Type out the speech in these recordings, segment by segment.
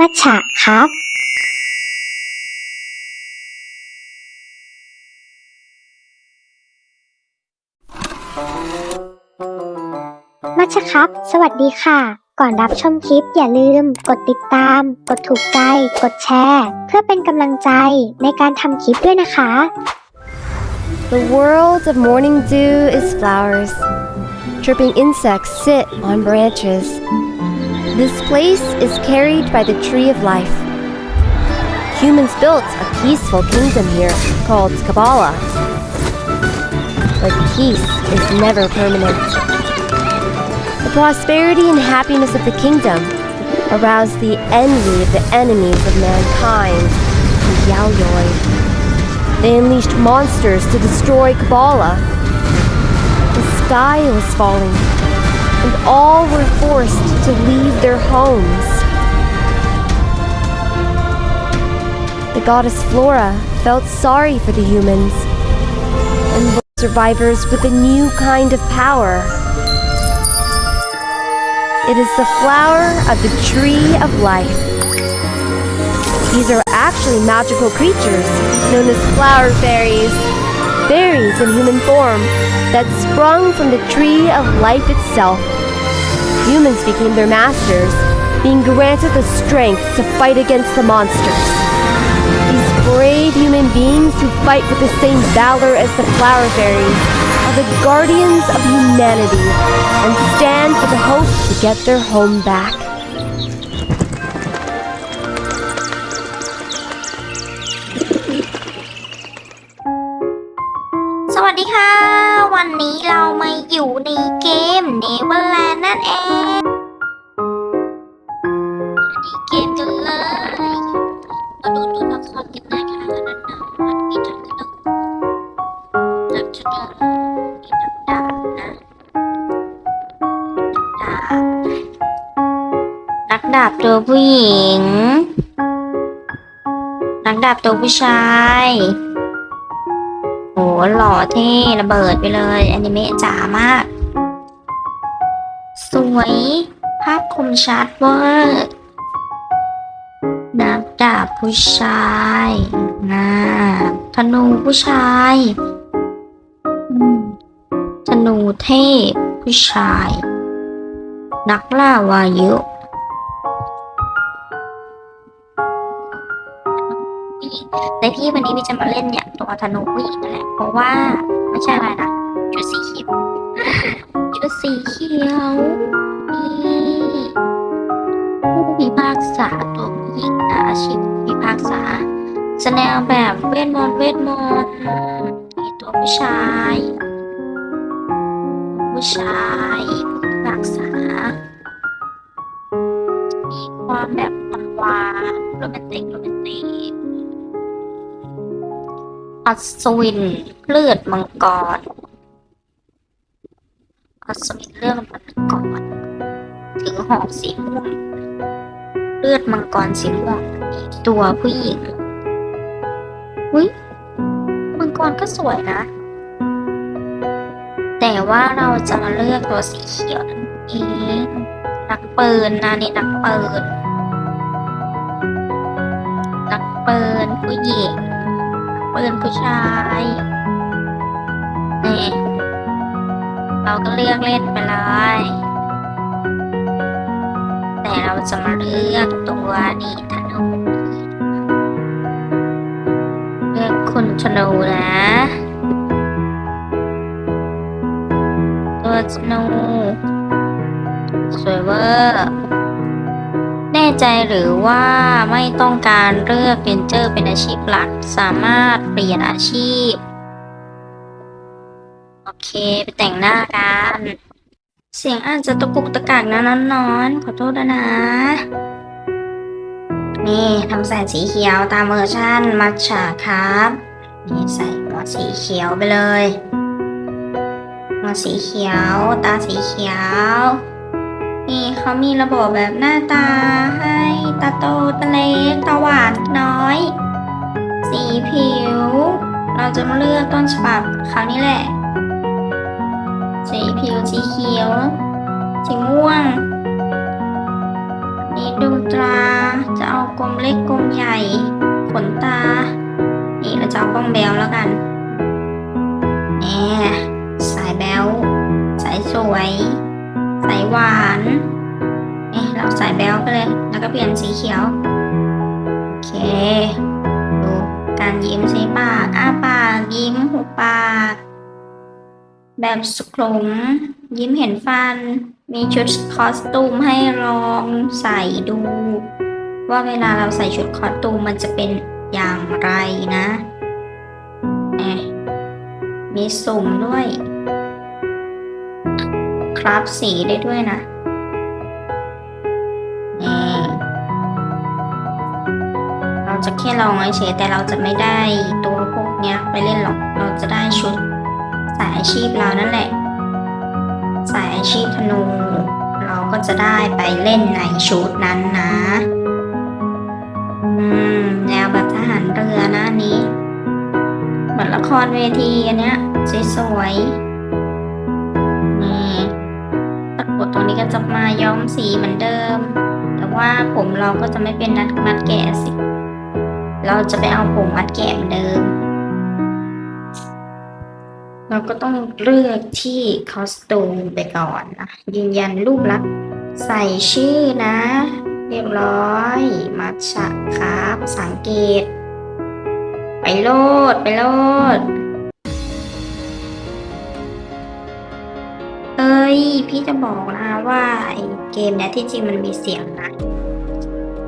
มัชฉะครับ มัชชะครับ สวัสดีค่ะ ก่อนรับชมคลิปอย่าลืม กดติดตาม กดถูกใจ กดแชร์ เพื่อเป็นกำลังใจในการทำคลิปด้วยนะคะ The world of morning dew is flowers. Chirping insects sit on branches. This place is carried by the tree of life. Humans built a peaceful kingdom here called Kabbalah. But peace is never permanent. The prosperity and happiness of the kingdom aroused the envy of the enemies of mankind, the Yaoyoi. They unleashed monsters to destroy Kabbalah. The sky was falling, and all were forced to leave their homes. The goddess Flora felt sorry for the humans and brought survivors with a new kind of power. It is the flower of the tree of life. These are actually magical creatures known as flower fairies. Fairies in human form that sprung from the tree of life itself. Humans became their masters, being granted the strength to fight against the monsters. These brave human beings who fight with the same valor as the flower fairies are the guardians of humanity and stand for the hope to get their home back. สดีค่ะ วันนี้เรามาอยู่ในเกม Neverland นั่นเองในเกมกันเลยมาดูตัวละครกันนะคะนั่นนะมันมีทั้งขนมนักชนกมีนักดาบนะนักดาบนักดาบตัวผู้หญิง นักดาบตัวผู้ชาย หหล่อเท่ระเบิดไปเลยอนิเมะจ๋ามาก สวย ภาพคมชัดเวอร์นักดาบผู้ชายนะธนูผู้ชายธนูเทพผู้ชาย นักล่าวายุ แต่พี่วันนี้พี่จะมาเล่นเนี่ยตัวธนูผู้หญิงนั่นแหละเพราะว่าไม่ใช่อะไรนะชุดสีเขียวชุดสีเขียวนี่ผู้พิพากษาตัวผู้หญิงนะอาชีพผู้พิพากษาแสดงแบบเวทมนต์เวทมนต์นี่ตัวผู้ชาย ผู้ชายผู้พิพากษา มีความแบบหวานโรแมนติกโรแมนติก อัศวินเลือดมังกร อัศวินเลือดมังกร ถือหอกสีม่วง เลือดมังกรสีม่วง ตัวผู้หญิงอุ้ยมังกรก็สวยนะ แต่ว่าเราจะมาเลือกตัวสีเขียวนั่นเองนักปืนนะนี่นักปืนนักปืนผู้หญิง ปืนผู้ชายนี่เราก็เลือกเล่นไปเลยแต่เราจะมาเลือกตัวนี่ธนูเลือกคุณธนูนะ ตัวธนูสวยเวอร์ ใจหรือว่าไม่ต้องการเลือกเรนเจอร์เป็นอาชีพหลัก สามารถเปลี่ยนอาชีพ โอเค ไปแต่งหน้ากัน เสียงอาจจะตะกุกตะกักนะนอนนอนๆขอโทษด้วยนะ นี่ทำแสงสีเขียวตามเวอร์ชั่นมัชชาครับ นี่ใส่หัวสีเขียวไปเลยหัวสีเขียว ตาสีเขียว นี่เขามีระบบแบบหน้าตาให้ตาโตตาเล็กตาหวานน้อย สีผิว เราจะมาเลือกต้นฉบับคราวนี้แหละ สีผิวสีเขียว สีม่วง นี่ดวงตราจะเอากลมเล็กกลมใหญ่ ขนตา นี่เราจะเอาบ้องแบลแล้วกัน เอ๊ะเราสายแบลไปเลย แล้วก็เปลี่ยนสีเขียว โอเค ดูการยิ้มใช่ปาก อ้าปากยิ้มหุบปาก แบบสุขุมยิ้มเห็นฟัน มีชุดคอสตูมให้ลองใส่ดู ว่าเวลาเราใส่ชุดคอสตูมมันจะเป็นอย่างไรนะเอะมีสุ่มด้วย ครับสีได้ด้วยนะ จะแค่ลองเฉยแต่เราจะไม่ได้ตัวพวกเนี้ยไปเล่นหรอก เราจะได้ชุดสายอาชีพเรานั่นแหละ สายอาชีพธนู เราก็จะได้ไปเล่นในชุดนั้นนะ อืมแนวแบบทหารเรือนะนี้เหมือนละครเวทีอันเนี้ยสวยๆนี่ตะกุดตรงนี้ก็จะมาย้อมสีเหมือนเดิม แต่ว่าผมเราก็จะไม่เป็นนัดมัดแกะสิ เราจะไปเอาผมมัดแกะเหมือนเดิม เราก็ต้องเลือกที่คอสตูมไปก่อนนะยืนยันรูปลักษณ์ใส่ชื่อนะ เรียบร้อย มัชชะครับสังเกตไปโลด ไปโลด เอ้ย พี่จะบอกนะว่าไอ้เกมเนี้ยที่จริงมันมีเสียงนะ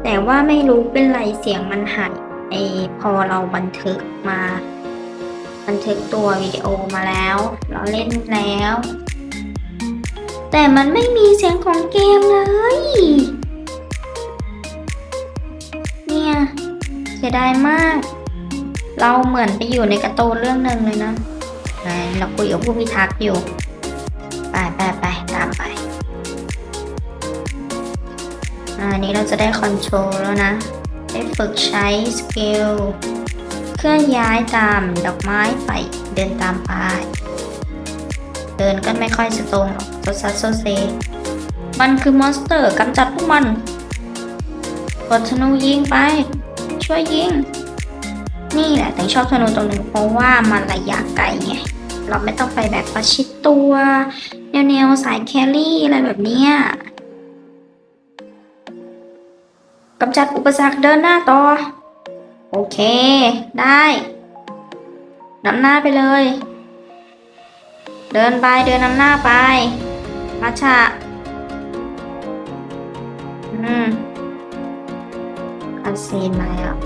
แต่ว่าไม่รู้เป็นไรเสียงมันหาย ไอพอเราบันทึกมา บันทึกตัววิดีโอมาแล้ว เราเล่นแล้ว แต่มันไม่มีเสียงของเกมเลย เนี่ยเสียดายมาก เราเหมือนไปอยู่ในกร์ตูนเรื่องหนึ่งเลยนะไหนเราคุยกับผู้พิทักษ์อยู่ ไปไปไปตามไปอันนี้เราจะได้คอนโทรลแล้วนะ ได้ฝึกใช้สกิลเคลื่อนย้ายตามดอกไม้ไปเดินตามปาเดินก็ไม่ค่อยจะตรงหรอกโซซัสโซเซ มันคือมอนสเตอร์กำจัดพวกมันกดธนูยิงไป ช่วยยิง นี่แหละถึงชอบธนูตรงนี้เพราะว่ามันระยะไกลไง เราไม่ต้องไปแบบประชิดตัวแนวแนวๆสายแครี่อะไรแบบเนี้ กำจัดอุปสรรคเดินหน้าต่อ โอเค ได้นำหน้าไปเลย เดินไปเดินนำหน้าไปมาชะอืมคันซีนมาอะ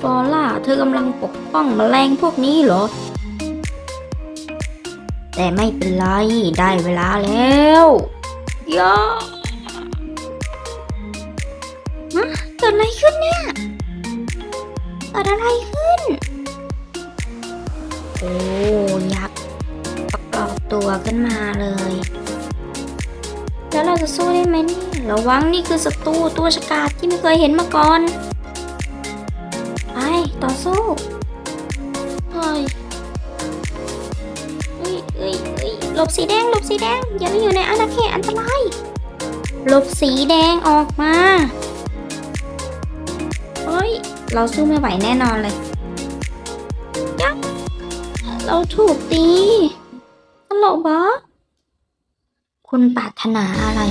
ฟอล่า เธอกำลังปกป้องแมลงพวกนี้เหรอ แต่ไม่เป็นไร ได้เวลาแล้ว ย่าฮะเกิดอะไรขึ้นเนี่ยเกิดอะไรขึ้น โอ้ยักษ์ประกอบตัวขึ้นมาเลย แล้วเราจะสู้ได้ไหมนี่ระวังนี่คือศัตรูตัวฉกาจที่ไม่เคยเห็นมาก่อน ไป ต่อสู้ หลบสีแดงหลบสีแดง อย่าไปอยู่ในอาณาเขตอันตรายหลบสีแดงออกมาเฮ้ย เราสู้ไม่ไหวแน่นอนเลยยักเราถูกตีตลกบอคุณปรารถนาอะไร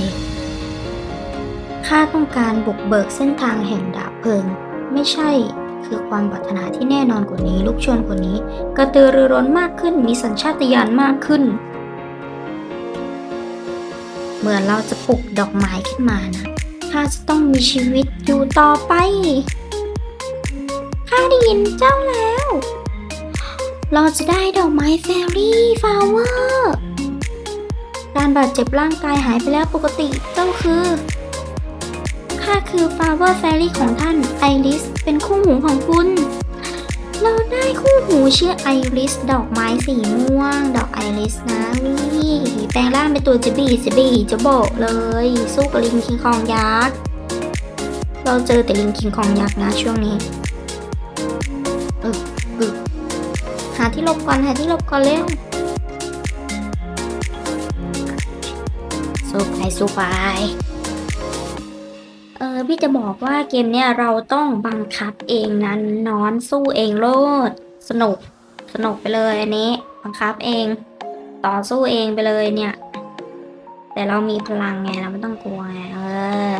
ข้าต้องการบุกเบิกเส้นทางแห่งดาบเพลิง ไม่ใช่คือความปรารถนาที่แน่นอนกว่านี้ ลูกชวนกว่านี้ กระตือรือร้นมากขึ้น มีสัญชาตญาณมากขึ้น เมื่อเราจะปลูกดอกไม้ขึ้นมานะ ข้าจะต้องมีชีวิตอยู่ต่อไป ข้าได้ยินเจ้าแล้ว เราจะได้ดอกไม้แฟรี่ฟลาวเวอร์การบาดเจ็บร่างกายหายไปแล้วปกติเจ้าคือ ข้าคือฟลาวเวอร์แฟรี่ของท่านไอริส เป็นคู่หูของคุณ เราได้คู่หูชื่อไอริส ดอกไม้สีม่วง ดอกไอริสนะนี่แปลงร่างเป็นตัวจิบีจิบีจะบอกเลย สู้กับลิงคิงคองยักษ์ เราเจอแต่ลิงคิงคองยักษ์นะช่วงนี้เออเออหาที่หลบก่อนหาที่หลบก่อนเร็วสู้ไปสู้ไป เออพี่จะบอกว่าเกมเนี้ยเราต้องบังคับเองนั้นนอนสู้เองโลด สนุกสนุกไปเลยอันนี้ บังคับเอง ต่อสู้เองไปเลยเนี่ย แต่เรามีพลังไงเราไม่ต้องกลัวไงเออ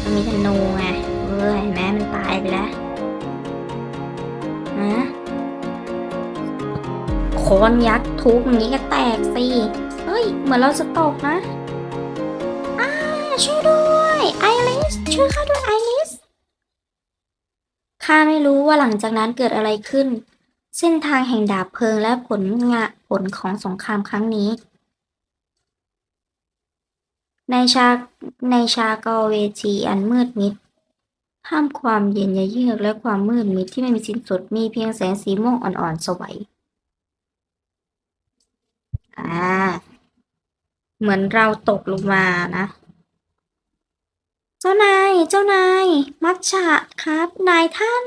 มันมีธนูไงเออเห็นไหมมันตายไปแล้วนะโคนยักษ์ทุบอย่างนี้ก็แตกสิเฮ้ยเหมือนเราจะตกนะอ้าช่วยด้วย ไอริสช่วยข้าด้วยไอริสข้าไม่รู้ว่าหลังจากนั้นเกิดอะไรขึ้น เส้นทางแห่งดาบเพลิงและผลงะผลของสงครามครั้งนี้ ในชาในชากอเวจีอันมืดมิดท่ามความเย็นยะเยือกและความมืดมิดที่ไม่มีสิ้นสุดมีเพียงแสงสีม่วงอ่อนๆสวัยอ่า เหมือนเราตกลงมานะ จ้านาย เจ้านาย มัชชะครับ นายท่าน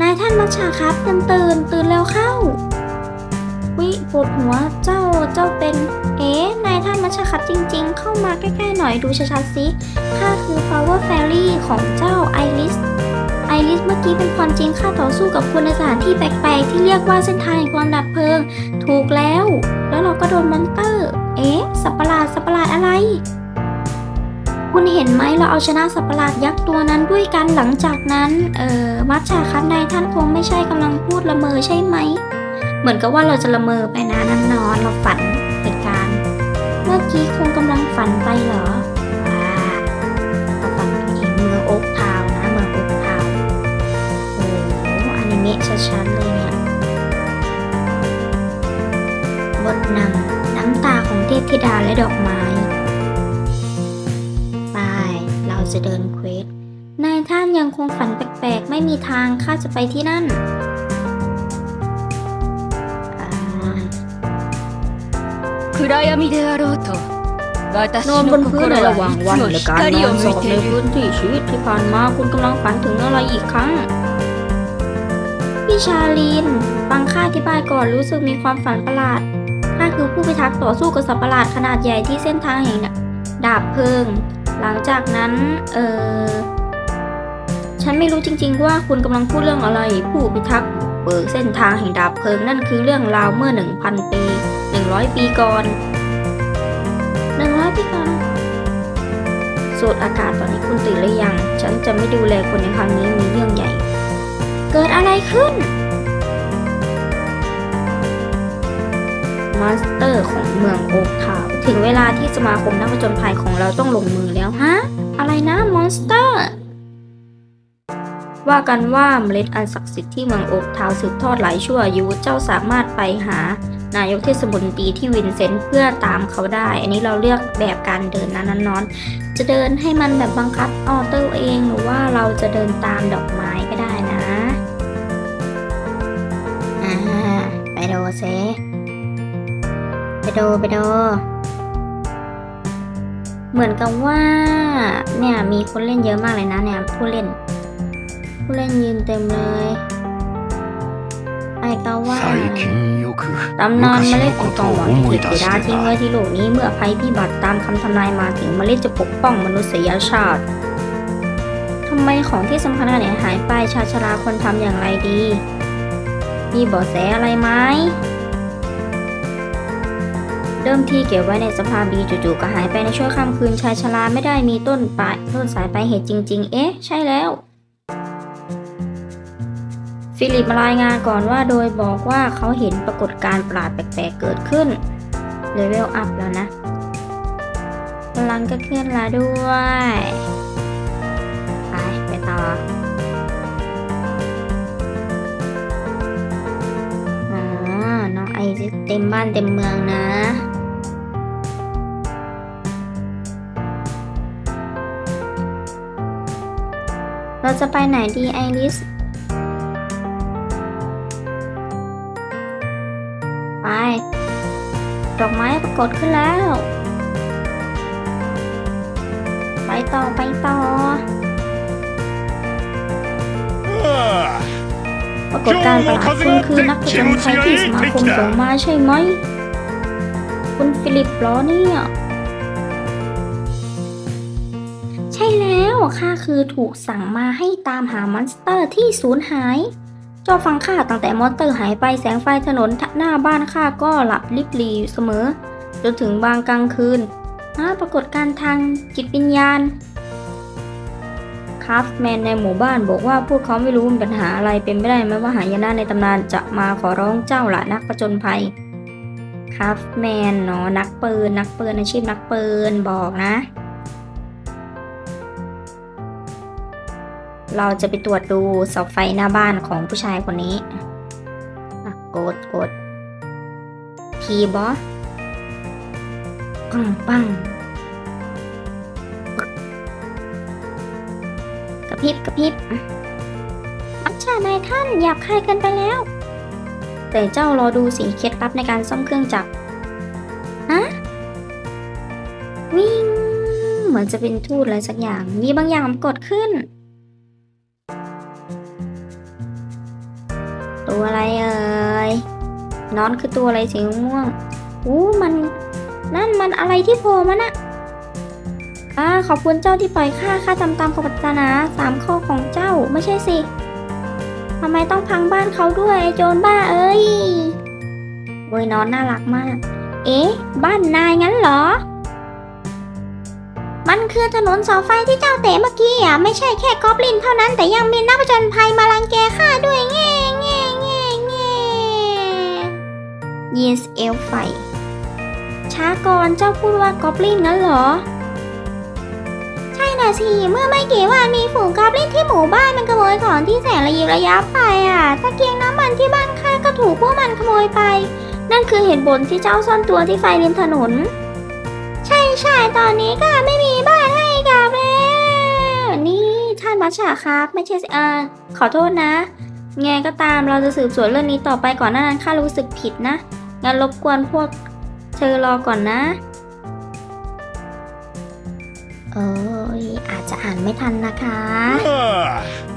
นายท่านมัชชาครับตื่นตื่นตื่นแล้วเข้า วิปวดหัวเจ้าเจ้าเป็น เอ๊ะนายท่านมัชชาครับจริง ๆ เข้ามาใกล้ๆหน่อยดูชัดๆสิข้าคือ Flower Fairy ของเจ้าไอริสไอริสเมื่อกี้เป็นความจริงข้าต่อสู้กับคนในสถานที่แปลกๆที่เรียกว่าเส้นทางแห่งความดับเพลิง ถูกแล้ว แล้วเราก็โดนมอนเตอร์ เอ๊ะสัตว์ประหลาดสัตว์ประหลาดอะไร คุณเห็นไหมเราเอาชนะสัตว์ประหลาดยักษ์ตัวนั้นด้วยกันหลังจากนั้น เอ่อมัชชาคันายท่านคงไม่ใช่กำลังพูดละเมอใช่ไหม เหมือนกับว่าเราจะละเมอไปนะนั่นนอนเราฝันเหตุการณ์เมื่อกี้คงกำลังฝันไปเหรอว้าเราฝันถึงเมืองโอ๊กทาวนะเมืองโอ๊กทาวโอ้โหอนิเมะชัดๆเลยเนี่ยบทนำน้ำตาของเทพธิดาและดอกไม้ เราจะเดินเควส นายท่านยังคงฝันแปลกๆ ไม่มีทางข้าจะไปที่นั่นอ่า 暗闇であろうと私 นอนบ の นพื้นใน 心 ระหว่าง は วัน いつも ในการน 光 อ を นส 向 อบ いて ใน いる พื้นที่ชีวิตที่ผ่านมาคุณกำลังฝันถึงอะไรอีกครั้ง พี่ชาลีน ฟังข้าอธิบายก่อนรู้สึกมีความฝันประหลาด ข้าคือผู้พิทักษ์ต่อสู้กับสัตว์ประหลาดขนาดใหญ่ที่เส้นทางแห่งดาบเพลิง หลังจากนั้น เออฉันไม่รู้จริง ๆ ว่าคุณกำลังพูดเรื่องอะไร ผู้พิทักษ์เบิกเส้นทางแห่งดาบเพลิงนั่นคือเรื่องราวเมื่อ 1,000 ปี 100 ปีก่อน 100 ปีก่อนสูดอากาศตอนนี้คุณตื่นหรือยัง ฉันจะไม่ดูแลคนในครั้งนี้มีเรื่องใหญ่ เกิดอะไรขึ้น มอนสเตอร์ของเมืองโอ๊กทาวถึงเวลาที่สมาคมนักผจญภัยของเราต้องลงมือแล้วฮะ อะไรนะมอนสเตอร์ ว่ากันว่าเมล็ดอันศักดิ์สิทธิ์ที่เมืองโอ๊กทาวสืบทอดหลายชั่วอายุเจ้าสามารถไปหานายกเทศมนตรีที่วินเซนต์เพื่อตามเขาได้ อันนี้เราเลือกแบบการเดินนั้นนอนจะเดินให้มันแบบบังคับออโต้เองหรือว่าเราจะเดินตามดอกไม้ก็ได้นะ อ่า ไปดูเซ ไปดไปโดเหมือนกับว่าเนี่ยมีคนเล่นเยอะมากเลยนะเนี่ยผู้เล่น ผู้เล่นยืนเต็มเลยไอ้กาว่าตำนานเมล็ดของตองหวังเขตดาทิ้งไว้ที่โลกนี้เมื่อภัยพิบัติตามคำทำนายมาถึงเมล็ดจะปกป้องมนุษยชาติทำไมของที่สำคัญเนี่ยหายไปชาชราคนทำอย่างไรดี มีเบาะแสอะไรไหม เดิมทีเก็บไว้ในสภาพดีจู่ๆก็หายไปในช่วงค่ำคืนชายชราไม่ได้มีต้นปลายต้นสายปลายเหตุจริง ๆ เอ๊ะ ใช่แล้ว ฟิลิปมารายงานก่อนว่าโดยบอกว่าเขาเห็นปรากฏการณ์ประหลาดแปลกๆเกิดขึ้นเลเวลอัพแล้วนะพลังก็เคลื่อนล้วด้วย ไป ไปต่ออ๋อน้องไอเต็มบ้านเต็มเมืองนะ จะไปไหนดีไอริส ไป ดอกไม้ปรากฏขึ้นแล้ว ไปต่อไปต่อ ปรากฏการณ์ประหลาดคุณคือนักผจญภัยที่สมาคมส่งมาใช่ไหม คุณฟิลิปเหรอเนี่ย แล้วข้าคือถูกสั่งมาให้ตามหามอนสเตอร์ที่สูญหาย เจ้าฟังข้าตั้งแต่มอนสเตอร์หายไปแสงไฟถนนหน้าบ้านข้าก็หลับลิบหลีอยู่เสมอ จนถึงบางกลางคืนอ่าปรากฏการทางจิตวิญญาณคราฟแมนในหมู่บ้านบอกว่าพวกเขาไม่รู้มีปัญหาอะไรเป็นไม่ได้ไหมว่าหายนะในตำนานจะมาขอร้องเจ้าหละนักประจนภัยคราฟแมนเนาะนักปืนนักปืนอาชีพนักปืนบอกนะ เราจะไปตรวจดูเสาไฟหน้าบ้านของผู้ชายคนนี้กดกดทีบอปังปังกระพริบกระพริบอัชชานายท่านหยาบคายกินไปแล้ว แต่เจ้ารอดูสีเคล็ดลับในการซ่อมเครื่องจักรฮะวิ่ง เหมือนจะเป็นทูตอะไรสักอย่าง มีบางอย่างกดขึ้น ตัวอะไรเอ่ยนอนคือตัวอะไรสีม่วงอู้มันนั่นมันอะไรที่โผล่มาน่ะอ่าขอบคุณเจ้าที่ปล่อยข้าข้าทำตามคำปรารถนาสามข้อของเจ้าไม่ใช่สิทำไมต้องพังบ้านเขาด้วยไอ้โจรบ้าเอ้ยเว้ยนอนน่ารักมาก เอ๊ะ บ้านนายงั้นเหรอ มันคือถนนเสาไฟที่เจ้าเตะเมื่อกี้อะไม่ใช่แค่กอบลินเท่านั้นแต่ยังมีนักผจญภัยมารังแกข้าด้วยแง่ ยีนส์เอลไฟช้าก่อนเจ้าพูดว่ากอบลินงั้นเหรอ ใช่น่ะสิ เมื่อไม่กี่วันมีฝูงกอบลินที่หมู่บ้านมันขโมยของที่แสนระยิบระยับไปอะตะเกียงน้ำมันที่บ้านข้าก็ถูกพวกมันขโมยไป นั่นคือเหตุผลที่เจ้าซ่อนตัวที่ไฟริมถนน ใช่ใช่ตอนนี้ก็ไม่มีบ้านให้กับแล้วนี่ท่านมัชชาครับไม่ใช่เออขอโทษนะไงก็ตามเราจะสืบสวนเรื่องนี้ต่อไปก่อนหน้านั้นข้ารู้สึกผิดนะ งั้นรบกวนพวกเธอรอก่อนนะ เอยอาจจะอ่านไม่ทันนะคะ ああ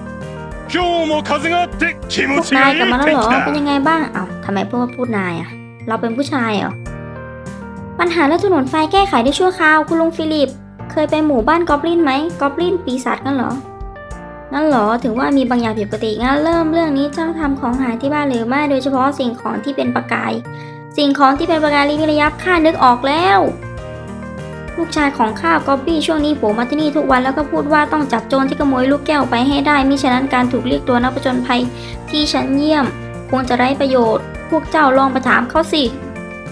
今日も風があって気 พ 持 วก ち นาย がいい กลับมาแล้ว 天 เหรอ 気 เป็น だ ยังไงบ้าง เอ้าทำไมพวกพูดนายอะเราเป็นผู้ชายเหรอ ปัญหาเรื่องถนนไฟแก้ไขได้ชั่วคราว คุณลุงฟิลิป เคยไปหมู่บ้านกอบลินไหมกอบลินปีศาจกันเหรอ นั่นเหรอถึงว่ามีบางอย่างผิดปกติงั้นเริ่มเรื่องนี้เจ้าทำของหายที่บ้านหรือไม่โดยเฉพาะสิ่งของที่เป็นประกาย สิ่งของที่เป็นประกายลิบระยับข้านึกออกแล้ว ลูกชายของข้ากอบบี้ช่วงนี้โผล่มาที่นี่ทุกวันแล้วก็พูดว่าต้องจับโจรที่ขโมยลูกแก้วไปให้ได้มิฉะนั้นการถูกเรียกตัวนักผจญภัยที่ฉันเยี่ยม คงจะไร้ประโยชน์ พวกเจ้าลองไปถามเขาสิ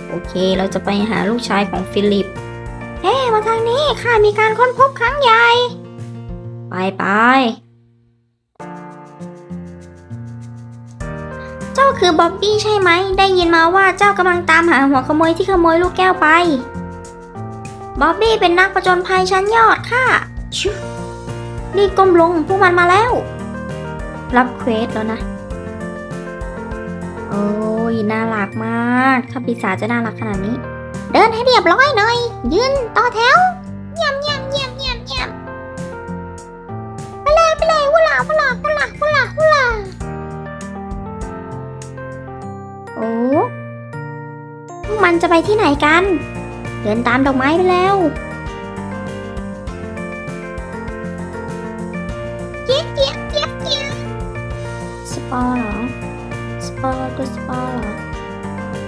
โอเค เราจะไปหาลูกชายของฟิลิป เฮ้ มาทางนี้ ข้ามีการค้นพบครั้งใหญ่ ไปไป เจ้าคือบ๊อบบี้ใช่ไหม ได้ยินมาว่าเจ้ากำลังตามหาหัวขโมยที่ขโมยลูกแก้วไป บ๊อบบี้เป็นนักผจญภัยชั้นยอดค่ะชิวรีบก้มลงพวกมันมาแล้ว รับเควสแล้วนะ โอ้ยน่ารักมาก ถ้าปีศาจจะน่ารักขนาดนี้ เดินให้เรียบร้อยหน่อย ยืนต่อแถว ไปที่ไหนกัน เดินตามดอกไม้ไปแล้ว เจี๊ยบเจี๊ยบเจี๊ยบเจี๊ยบสปอร์เหรอ สปอร์ตัวสปอร์เหรอ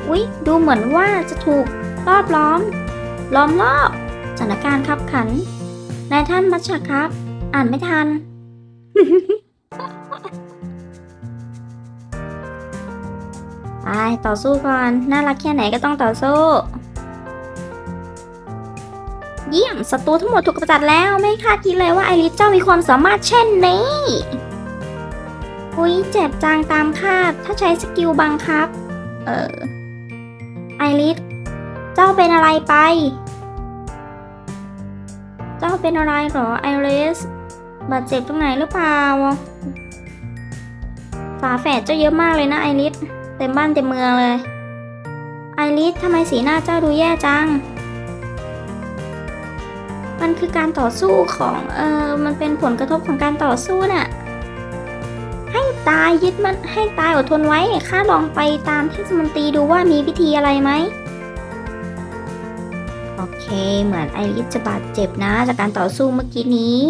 อุ๊ย ดูเหมือนว่าจะถูกรอบล้อม ล้อมรอบสถานการณ์ขับขันนายท่านมัชชะครับ อ่านไม่ทัน ไปต่อสู้ก่อน น่ารักแค่ไหนก็ต้องต่อสู้ เยี่ยมศัตรูทั้งหมดถูกกำจัดแล้วไม่คาดคิดเลยว่าไอริสเจ้ามีความสามารถเช่นนี้อุ๊ยเจ็บจางตามคาด ถ้าใช้สกิลบังคับ เออ ไอริส เจ้าเป็นอะไรไป เจ้าเป็นอะไรหรอไอริส บาดเจ็บตรงไหนหรือเปล่า ฝาแฝดเจ้าเยอะมากเลยนะไอริส เต็มบ้านเต็มเมืองเลย ไอริสทำไมสีหน้าเจ้าดูแย่จัง มันคือการต่อสู้ของ เออมันเป็นผลกระทบของการต่อสู้น่ะ ให้ตายยึดมันให้ตายอดทนไว้ข้าลองไปตามเทศมนตรีดูว่ามีพิธีอะไรไหมโอเค เหมือนไอริสจะบาดเจ็บนะ จากการต่อสู้เมื่อกี้นี้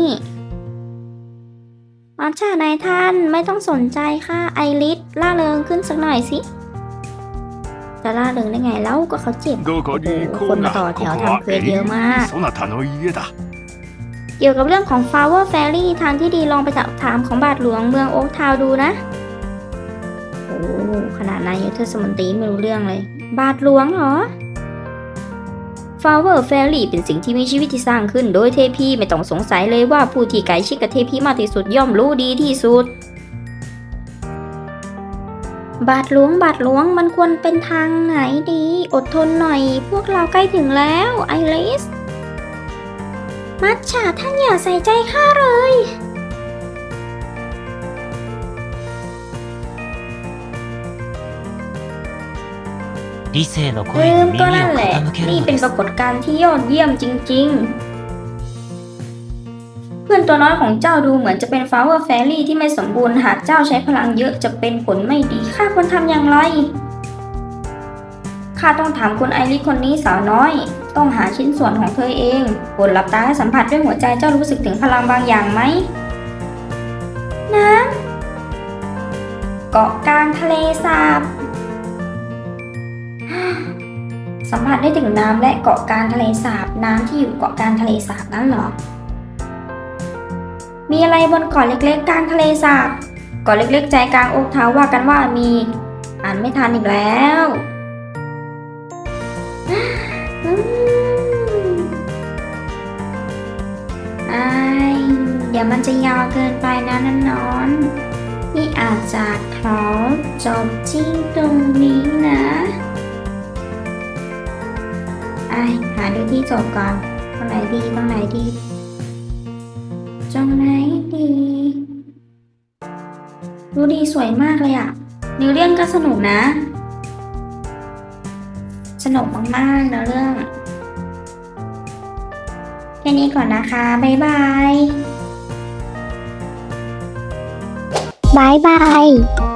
มัชชานายท่านไม่ต้องสนใจค่ะไอริสล่าเริงขึ้นสักหน่อยสิจะล่าเริงได้ไงแล้วก็เขาเจ็บคนมาต่อแถวทำเลียเยอะมากเกี่ยวกับเรื่องของ Flower Fairy ทางที่ดีลองไปสอบถามของบาทหลวงเมืองโอ๊กทาวดูนะ โอ้ขนาดนายยศเทศมนตรีไม่รู้เรื่องเลย บาทหลวงเหรอ Flower Fairy เป็นสิ่งที่มีชีวิตที่สร้างขึ้นโดยเทพีไม่ต้องสงสัยเลยว่าผู้ที่ใกล้ชิดกับเทพีมากที่สุดย่อมรู้ดีที่สุด บาทหลวงบาทหลวงมันควรเป็นทางไหนดี อดทนหน่อย พวกเราใกล้ถึงแล้วไอริส มัทฉาท่านอย่าใส่ใจข้าเลย 理性の声に耳を傾けるนี่เป็นปรากฏการณ์ที่ยอดเยี่ยมจริง ๆ เพื่อนตัวน้อยของเจ้าดูเหมือนจะเป็นฟลาวเวอร์แฟรี่ที่ไม่สมบูรณ์หากเจ้าใช้พลังเยอะจะเป็นผลไม่ดีข้าควรทำอย่างไรข้าต้องถามคุณไอริคนนี้สาวน้อย ต้องหาชิ้นส่วนของเธอเองกดหลับตาสัมผัสด้วยหัวใจเจ้ารู้สึกถึงพลังบางอย่างไหมน้ำเกาะกลางทะเลสาบ สัมผัสได้ถึงน้ำและเกาะกลางทะเลสาบ น้ำที่อยู่เกาะกลางทะเลสาบนั่นหรอ มีอะไรบนเกาะเล็กๆ กลางทะเลสาบเกาะเล็กๆ ใจกลางโอกเท้าว่ากันว่ามี อ่านไม่ทันอีกแล้วไอายเดี๋ยวมันจะยาวเกินไปนะนั่นนอน นี่อาจจะขอจบที่ตรงนี้นะาดูที่จบก่อนตรงไหนดีตรงไหนดีตรงไหนดีดูดีสวยมากเลยอะเนื้อเรื่องก็สนุกนะ สนุกมากๆเนื้อเรื่องแค่นี้ก่อนนะคะ บ๊ายบายบายบาย